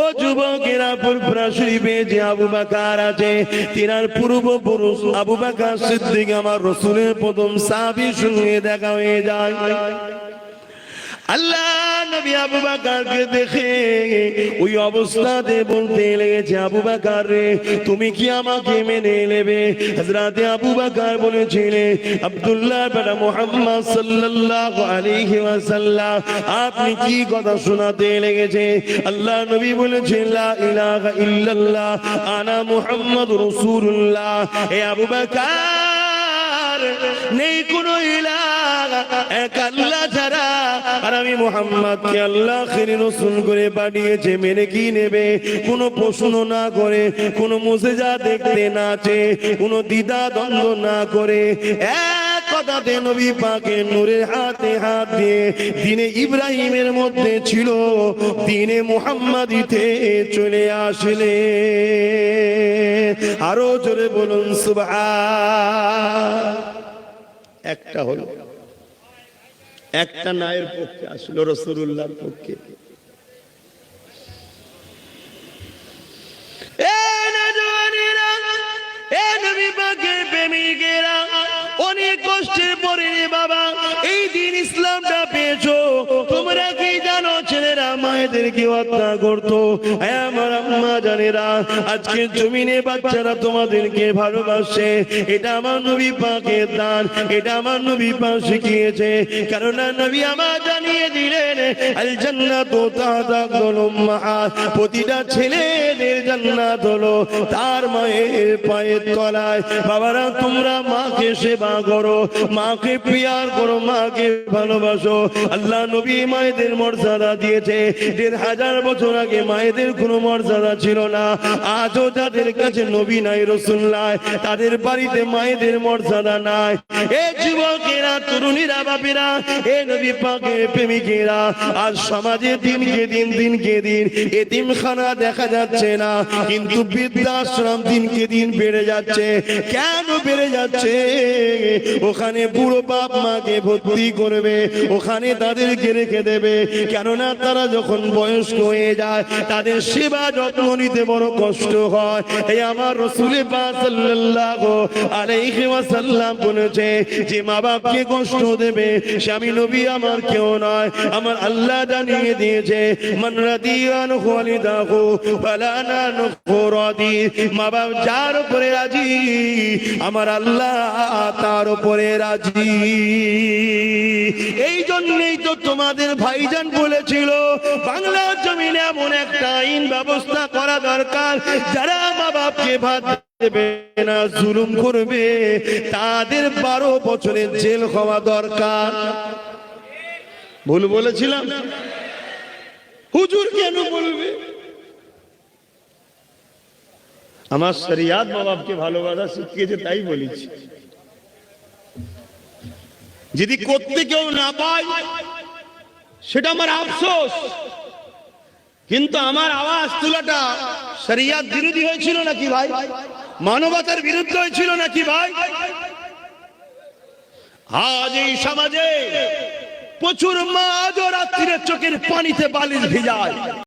ও যুবকেরা ফুরফুরা শরীফে যে আবু বাকার আছে, তিনার পূর্বপুরুষ আবু বাকার সিদ্দিক আমার রসুলের প্রথম সাবি সঙ্গে দেখা হয়ে যায়। আল্লাহ নবী আবু বাকারকে দেখে ওই অবস্থাতে বলতে লেগেছে, আবু বাকার রে, তুমি কি আমাকে মেনে নেবে? হযরতে আবু বাকার বলেছিলেন আব্দুল্লাহ বেটা মুহাম্মদ সাল্লাল্লাহু আলাইহি ওয়াসাল্লাম, আপনি কি কথা শোনাতে লেগেছে? আল্লাহ নবী বলেছেন লা ইলাহা ইল্লাল্লাহ, আনা মুহাম্মাদুর রাসূলুল্লাহ। এ আবু বাকার নেই কোনো কোনো প্রশ্ন না করে দেখতে দ্বিধা দ্বন্দ্ব না করে। এক হাতে দিনে ইব্রাহিমের মধ্যে ছিল, দিনে মুহাম্মাদিতে চলে আসলে। আরও জোরে বলুন একটা হলো। একটা নায়ের পক্ষে আসলো রসুল্লাহর পক্ষে। অনেক কষ্টের পরে বাবা, এই দিন ইসলামটা পেয়েছ। তোমরা কি জানো, ছেলেরা মায়েদেরকে হত্যা করতো। জানেরা, আজকে জমিনে বাচ্চারা তোমাদেরকে ভালোবাসে। এটা আমার নবী দান, এটা আমার নবী শিখিয়েছে। কেননা নবী আমার জানিয়ে দিলেন, আল প্রতিটা ছেলেদের জান্নাত হলো তার মায়ের পায়ের তলায়। বাবারা, তোমরা মাকে সেবা করো, মাকে পিয়ার করো, মাকে ভালোবাসো। আল্লাহ নবী মায়েদের মর্যাদা দিয়েছে। দেড় হাজার বছর আগে মায়েদের কোনো মর্যাদা ছিল না। আজও যাদের কাছে নবী নাই রসুল নাই তাদের বাড়িতে মায়েদের মর্যাদা নাই। এ যুবকেরা, তরুণীরা, বাপেরা, এ নবী পাকে প্রেমিকেরা, আজ সমাজে দিনকে দিন দিনকে দিন এতিমখানা দেখা যাচ্ছে না। কিন্তু বৃদ্ধাশ্রম দিনকে দিন বেড়ে যাচ্ছে। কেন বেড়ে যাচ্ছে? ওখানে বুড়ো বাপ মাকে ভর্তি করবে, ওখানে তাদেরকে রেখে দেবে। কেননা তারা যখন বয়স্ক হয়ে যায়, তাদের সেবা যত্ন নিতে বড় কষ্ট হয়। এই আমার রসুলে বলেছে, যে মা বাপকে কষ্ট দেবে, স্বামী নবী আমার কেউ নয়। আমার আল্লাহ জানিয়ে দিয়েছে মা বাপ যার উপরে রাজি, আমার আল্লাহ তার উপরে রাজি। এই জন্যই তো তোমাদের ভাইজান বলেছিল বাংলা জমিনে এমন একটা আইন ব্যবস্থা করা দরকার। যারা মা বাপকে ভাত দেবে না, জুলুম করবে, তাদের বারো বছরের জেল হওয়া দরকার। ভুল বলেছিলাম? হুজুর কেন বলবে? আমার শরিয়াত মা বাপকে ভালোবাসা শিখিয়েছে, তাই বলেছি। যদি করতে কেউ না পায়, সেটা আমার আফসোস। কিন্তু আমার আওয়াজ তুলাটা শরিয়াত বিরোধী হয়েছিল নাকি ভাই? মানবতার বিরুদ্ধে হয়েছিল নাকি ভাই? আজ এই সমাজে প্রচুর মা আজও রাত্রিরে চোখের পানিতে বালিশ ভিজায়।